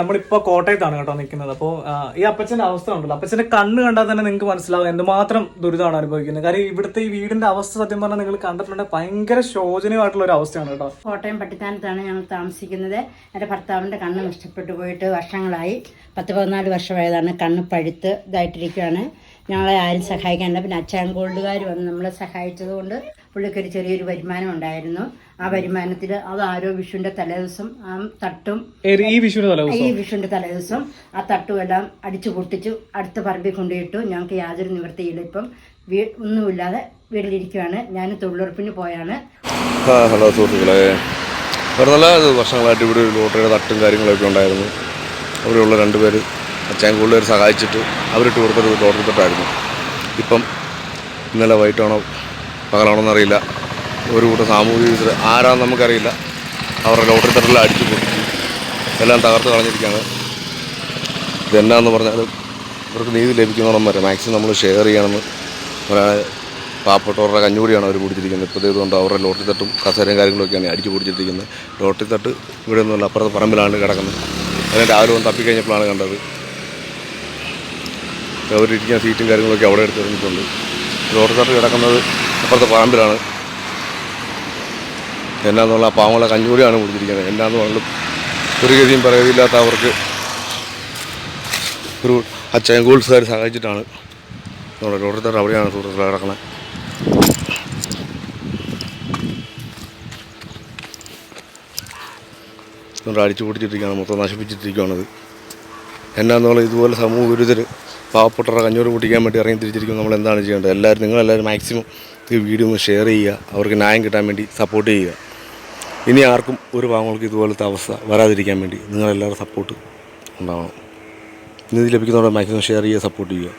നമ്മളിപ്പോ കോട്ടയത്താണ് കേട്ടോ നിൽക്കുന്നത്. അപ്പോൾ ഈ അപ്പച്ചന്റെ അവസ്ഥ ഉണ്ടല്ലോ. അപ്പച്ചന്റെ കണ്ണ് കണ്ടാൽ തന്നെ നിങ്ങൾക്ക് മനസ്സിലാവും എന്തുമാത്രം ദുരിതമാണ് അനുഭവിക്കുന്നത്. കാര്യം ഇവിടുത്തെ ഈ വീടിന്റെ അവസ്ഥ സത്യം പറഞ്ഞാൽ നിങ്ങൾ കണ്ടിട്ടുണ്ടെങ്കിൽ ഭയങ്കര ശോചനീയമായിട്ടുള്ള ഒരു അവസ്ഥയാണ് കേട്ടോ. കോട്ടയം പട്ടിത്താനത്താണ് ഞങ്ങൾ താമസിക്കുന്നത്. എന്റെ ഭർത്താവിന്റെ കണ്ണ് നഷ്ടപ്പെട്ടു പോയിട്ട് വർഷങ്ങളായി. പത്ത് പതിനാല് വർഷമായതാണ് കണ്ണ് പഴുത്ത് ഇതായിട്ടിരിക്കുകയാണ് ഞങ്ങളെ ആരും സഹായിക്കാനില്ല. പിന്നെ അച്ചാൻ ഗോൾഡുകാർ വന്ന് നമ്മളെ സഹായിച്ചത് കൊണ്ട് പുള്ളിക്ക് ഒരു ചെറിയൊരു വരുമാനം ഉണ്ടായിരുന്നു. ആ വരുമാനത്തിൽ അത് ആരോ വിഷുവിന്റെ തലേദിവസം ആ തട്ടും ഈ വിഷുവിന്റെ തലേദിവസം? ആ തട്ടും എല്ലാം അടിച്ചു പൊട്ടിച്ചു അടുത്ത പറമ്പിൽ കൊണ്ടുപോയിട്ടു ഞങ്ങൾക്ക് യാതൊരു നിവൃത്തിയില്ല. ഇപ്പം വീ ഒന്നുമില്ലാതെ വീട്ടിലിരിക്കുകയാണ് ഞാൻ തൊഴിലുറപ്പിന് പോയാണ്. ഹലോ സുഹൃത്തുക്കളെ. നല്ല വർഷങ്ങളായിട്ട് ഇവിടെ ഒരു ലോട്ടറിയുടെ തട്ടും കാര്യങ്ങളൊക്കെ ഉണ്ടായിരുന്നു. അവിടെയുള്ള രണ്ട് പേര് കൂടുതൽ സഹായിച്ചിട്ട് അവർ കൊടുത്തൊരു ലോട്ടറി തട്ടായിരുന്നു. ഇപ്പം ഇന്നലെ വൈകിട്ടാണോ പകലാണോ എന്നറിയില്ല ഒരു കൂട്ടം സാമൂഹിക വിരുദ്ധർ ആരാന്ന് നമുക്കറിയില്ല. അവരുടെ ലോട്ടറി തട്ടെല്ലാം അടിച്ചു പൊട്ടിച്ചു. എല്ലാം തകർത്ത് കളഞ്ഞിരിക്കുകയാണ്. ഇതെന്നാന്ന് പറഞ്ഞാൽ ഇവർക്ക് നീതി ലഭിക്കുന്നോണം വരെ. മാക്സിമം നമ്മൾ ഷെയർ ചെയ്യണമെന്ന് ഒരാൾ പാവപ്പെട്ടവരുടെ കഞ്ഞൂടിയാണ് അവർ കുടിച്ചിരിക്കുന്നത് ഇപ്പോൾ ഇതുകൊണ്ട് അവരുടെ ലോട്ടറി തട്ടും കസേരയും കാര്യങ്ങളൊക്കെയാണ് അടിച്ചു പൊടിച്ചിട്ടിരിക്കുന്നത്. ലോട്ടറി തട്ട് ഇവിടെ ഒന്നുമില്ല അപ്പുറത്തെ പറമ്പിലാണ് കിടക്കുന്നത്. അതിന് രാവിലെ ഒന്ന് തപ്പിക്കഴിഞ്ഞപ്പോഴാണ് കണ്ടത്. അവരിരിക്കുന്ന സീറ്റും കാര്യങ്ങളൊക്കെ അവിടെ എടുത്ത് എറിഞ്ഞിട്ടുണ്ട്. ലോട്ടറി തട്ട് കിടക്കുന്നത് അപ്പുറത്തെ പറമ്പിലാണ്. എന്നാന്നുള്ള ആ പാവങ്ങളെ കഞ്ഞൂടിയാണ് കുടിച്ചിരിക്കുന്നത് എന്നാന്ന് പറഞ്ഞാലും ഒരു ഗതിയും പറയുകയില്ലാത്ത അവർക്ക് ഒരു അച്ഛൻ ഗോൾസുകാർ സഹായിച്ചിട്ടാണ് നമ്മുടെ ഓരോരുത്തർ അവിടെയാണ് സുഹൃത്തുക്കളെ കിടക്കുന്നത്. ഇതുകൊണ്ട് അടിച്ചു പൊടിച്ചിട്ടിരിക്കുകയാണ് മൊത്തം നശിപ്പിച്ചിട്ടിരിക്കുകയാണത്. എന്നാന്നുള്ള ഇതുപോലെ സമൂഹ ഗുരുതർ പാവപ്പെട്ടവരുടെ കഞ്ഞൂർ പൊട്ടിക്കാൻ വേണ്ടി ഇറങ്ങി തിരിച്ചിരിക്കും നമ്മൾ എന്താണ് ചെയ്യേണ്ടത്? എല്ലാവരും നിങ്ങളെല്ലാവരും മാക്സിമം ഈ വീഡിയോ ഒന്ന് ഷെയർ ചെയ്യുക. അവർക്ക് ന്യായം കിട്ടാൻ വേണ്ടി സപ്പോർട്ട് ചെയ്യുക. ഇനി ആർക്കും ഒരു പാവങ്ങൾക്ക് ഇതുപോലത്തെ അവസ്ഥ വരാതിരിക്കാൻ വേണ്ടി നിങ്ങളെല്ലാവരും സപ്പോർട്ട് ഉണ്ടാവണം. ഇനി ഇത് ലഭിക്കുന്നവരുടെ മാക്സിമം ഷെയർ ചെയ്യുക സപ്പോർട്ട് ചെയ്യുക.